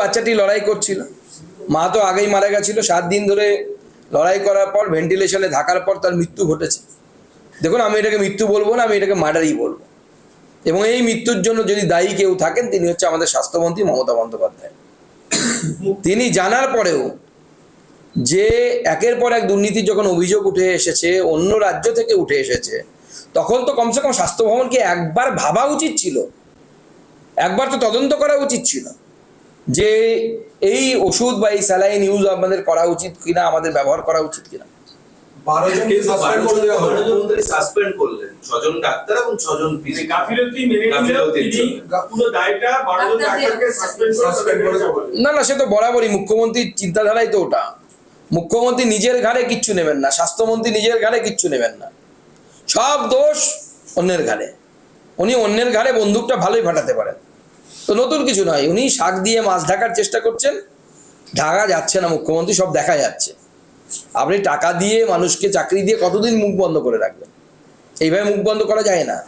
বাচ্চাটি লড়াই করছিল। মা তো আগেই মারা গেছিল, সাত দিন ধরে লড়াই করার পর ভেন্টিলেশনে থাকার পর তার মৃত্যু ঘটেছে। দেখুন, আমি এটাকে মৃত্যু বলব না, আমি এটাকে মার্ডারই বলব। এবং এই মৃত্যুর জন্য যদি দায়ী কেউ থাকেন, তিনি হচ্ছে আমাদের স্বাস্থ্যমন্ত্রী মমতা বন্দ্যোপাধ্যায়। তিনি জানার পরেও যে একের পর এক দুর্নীতির যখন অভিযোগ উঠে এসেছে, অন্য রাজ্য থেকে উঠে এসেছে, তখন তো কমসে কম স্বাস্থ্য ভবনকে একবার ভাবা উচিত ছিল। একবার তো তদন্ত করা উচিত ছিল। যে এই ওষুধ বা এই স্যালাইন ইউজ আমাদের করা উচিত কিনা আমাদের ব্যবহার করা উচিত কিনা। বারো জনকে কিন্তু সাসপেন্ড করে দেওয়া হলো মুখ্যমন্ত্রী সাসপেন্ড করলেন। ছজন ডাক্তার এবং ছজন মানে। না না সে তো বরাবরই। মুখ্যমন্ত্রীর চিন্তাধারাই তো ওটা। মুখ্যমন্ত্রী নিজের ঘাড়ে কিচ্ছু নেবেন না। স্বাস্থ্যমন্ত্রী নিজের ঘাড়ে কিচ্ছু নেবেন না। সব দোষ অন্যের ঘাড়ে। উনি অন্যের ঘাড়ে বন্দুকটা ভালোই ফাটাতে পারেন। তো নতুন কিছু নয়। উনি শাক দিয়ে মাছ ঢাকার চেষ্টা করছেন। ঢাকা যাচ্ছে না, মুখ্যমন্ত্রী সব দেখা যাচ্ছে। আপনি টাকা দিয়ে মানুষকে চাকরি দিয়ে কতদিন মুখ বন্ধ করে রাখবেন? এইভাবে মুখ বন্ধ করা যায় না।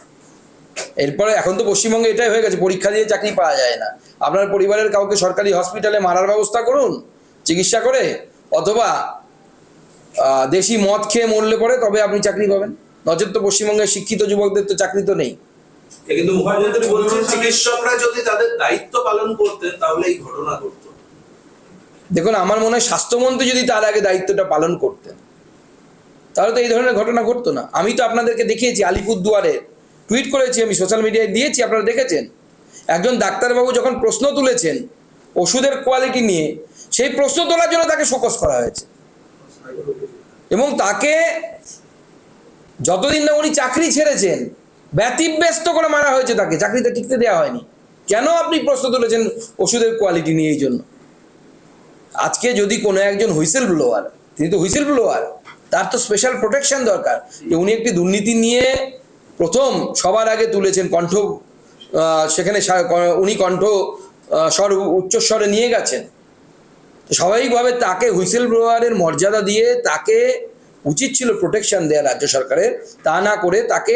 এরপরে এখন তো পশ্চিমবঙ্গে এটাই হয়ে গেছে, পরীক্ষা দিয়ে চাকরি পাওয়া যায় না। আপনার পরিবারের কাউকে সরকারি হসপিটালে মারার ব্যবস্থা করুন, চিকিৎসা করে, অথবা দেশি মদ খেয়ে মরলে পরে তবে আপনি চাকরি পাবেন। নচেত তো পশ্চিমবঙ্গের শিক্ষিত যুবকদের তো চাকরি তো নেই। কিন্তু বলছেন চিকিৎসকরা যদি তাদের দায়িত্ব পালন করতেন, তাহলে এই ঘটনা ঘটতো। দেখুন, আমার মনে হয় স্বাস্থ্যমন্ত্রী যদি তার আগে দায়িত্বটা পালন করতেন, তাহলে তো এই ধরনের ঘটনা ঘটতো না। আমি তো আপনাদেরকে দেখিয়েছি, আলিপুরদুয়ারে টুইট করেছি, আমি সোশ্যাল মিডিয়ায় দিয়েছি, আপনারা দেখেছেন? একজন ডাক্তারবাবু যখন প্রশ্ন তুলেছেন ওষুধের কোয়ালিটি নিয়ে, সেই প্রশ্ন তোলার জন্য তাকে শোকস করা হয়েছে। এবং তাকে যতদিন না উনি চাকরি ছেড়েছেন ব্যতিব্যস্ত করে মারা হয়েছে তাকে, চাকরিতে টিকতে দেওয়া হয়নি। কেন আপনি প্রশ্ন তুলেছেন ওষুধের কোয়ালিটি নিয়ে এই জন্য? আজকে যদি কোনো একজন হুইসেল ব্লোয়ার তিনি তো হুইসেল ব্লোয়ার তার তো স্পেশাল প্রোটেকশন দরকার যে উনি একটি দুর্নীতি নিয়ে প্রথম সবার আগে তুলেছেন কণ্ঠ সেখানে উনি কণ্ঠ স্বর উচ্চস্বরে নিয়ে গেছেন। স্বাভাবিকভাবে তাকে হুইসেল ব্লোয়ারের মর্যাদা দিয়ে তাকে উচিত ছিল প্রোটেকশন দেওয়া রাজ্য সরকারের, তা না করে তাকে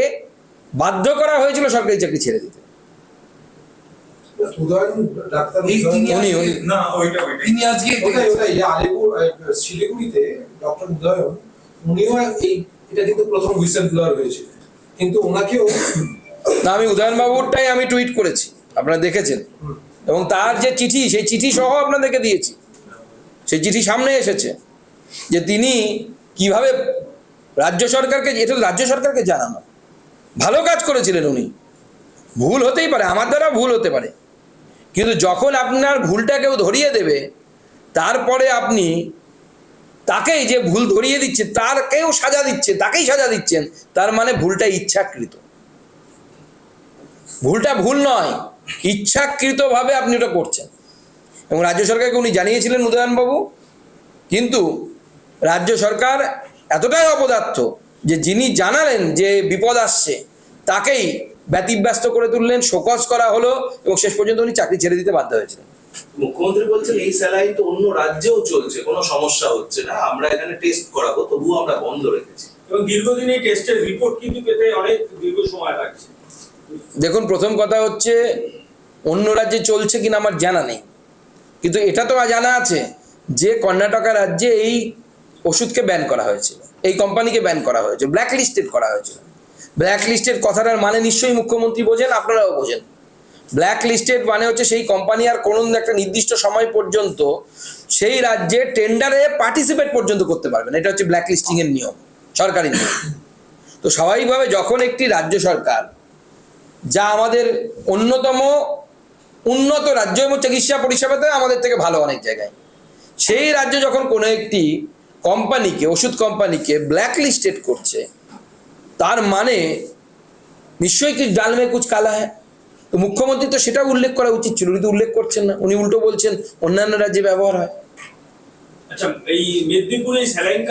বাধ্য করা হয়েছিল সরকারি চাকরি ছেড়ে দিতে। এই- উদয়ন- তিনি উনি উনি। না ওইটা ওইটা। তিনি আজকে ওটাই ওটাই যে আলিপুর আহ, শিলিগুড়িতে ডক্টর উদয়ন উনিও এই এটা কিন্তু প্রথম হুইসেল ব্লোয়ার হয়েছিল। কিন্তু ওনাকেও না আমি উদয়নবাবুরটাই আমি টুইট করেছি আপনারা দেখেছেন। এবং তার যে চিঠি সেই চিঠি সহ আপনাদেরকে দিয়েছি। সেই চিঠি সামনে এসেছে যে তিনি কীভাবে রাজ্য সরকারকে এটা রাজ্য সরকারকে জানানো। ভালো কাজ করেছিলেন উনি। ভুল হতেই পারে, আমার দ্বারা ভুল হতে পারে। কিন্তু যখন আপনার ভুলটা কেউ ধরিয়ে দেবে, তারপরে আপনি তাকেই যে ভুল ধরিয়ে দিচ্ছে তার কেউ সাজা দিচ্ছে তাকেই সাজা দিচ্ছেন, তার মানে ভুলটা ইচ্ছাকৃত। ভুলটা ভুল নয়, ইচ্ছাকৃতভাবে আপনি ওটা করছেন। এবং রাজ্য সরকারকে উনি জানিয়েছিলেন উদয়নবাবু, কিন্তু রাজ্য সরকার এতটাই অপদার্থ যে যিনি জানালেন যে বিপদ আসছে তাকেই ব্যতিব্যস্ত করে তুললেন শোকজ করা হলো এবং শেষ পর্যন্ত উনি চাকরি ছেড়ে দিতে বাধ্য হয়েছিলেন। মুখ্যমন্ত্রী বলছেন এই স্যালাইন তো অন্য রাজ্যেও চলছে কোনো সমস্যা হচ্ছে না আমরা এখানে টেস্ট করাবো তবুও আমরা বন্ধ রেখেছি। এবং দীর্ঘদিন এই টেস্টের রিপোর্ট কিন্তু পেতে অনেক দীর্ঘ সময় লাগছে। দেখুন প্রথম কথা হচ্ছে অন্য রাজ্যে চলছে কিনা আমার জানা নেই। কিন্তু এটা তো জানা আছে যে কর্ণাটকা রাজ্যে এই ওষুধকে ব্যান করা হয়েছিল। এই কোম্পানিকে ব্যান করা হয়েছে ব্ল্যাক লিস্টেড করা হয়েছে। ব্ল্যাক লিস্টেড কথাটার মানে নিশ্চয়ই মুখ্যমন্ত্রী বোঝেন, আপনারাও বোঝেন। ব্ল্যাক লিস্টেড মানে হচ্ছে সেই কোম্পানি আর কোনো একটা নির্দিষ্ট সময় পর্যন্ত সেই রাজ্যে টেন্ডারে পার্টিসিপেট পর্যন্ত করতে পারবে না। এটা হচ্ছে ব্ল্যাক লিস্টিং এর নিয়ম, সরকারি নিয়ম। তো স্বাভাবিকভাবে যখন একটি রাজ্য সরকার যা আমাদের অন্যতম উন্নত রাজ্য এবং চিকিৎসা পরিষেবাতে আমাদের থেকে ভালো অনেক জায়গায়, সেই রাজ্য যখন কোনো একটি কোম্পানিকে, ওষুধ কোম্পানিকে ব্ল্যাকলিস্টেড করছে। তার মানে নিশ্চয়ই কি ডাল মে কুচ কালা হ্যাঁ তো মুখ্যমন্ত্রী তো সেটা উল্লেখ করা উচিত ছিল কিন্তু উল্লেখ করছেন না। উনি উল্টো বলছেন, অন্যান্য রাজ্যে ব্যবহার হয়। আচ্ছা এই মেদিনীপুরে স্যালাইন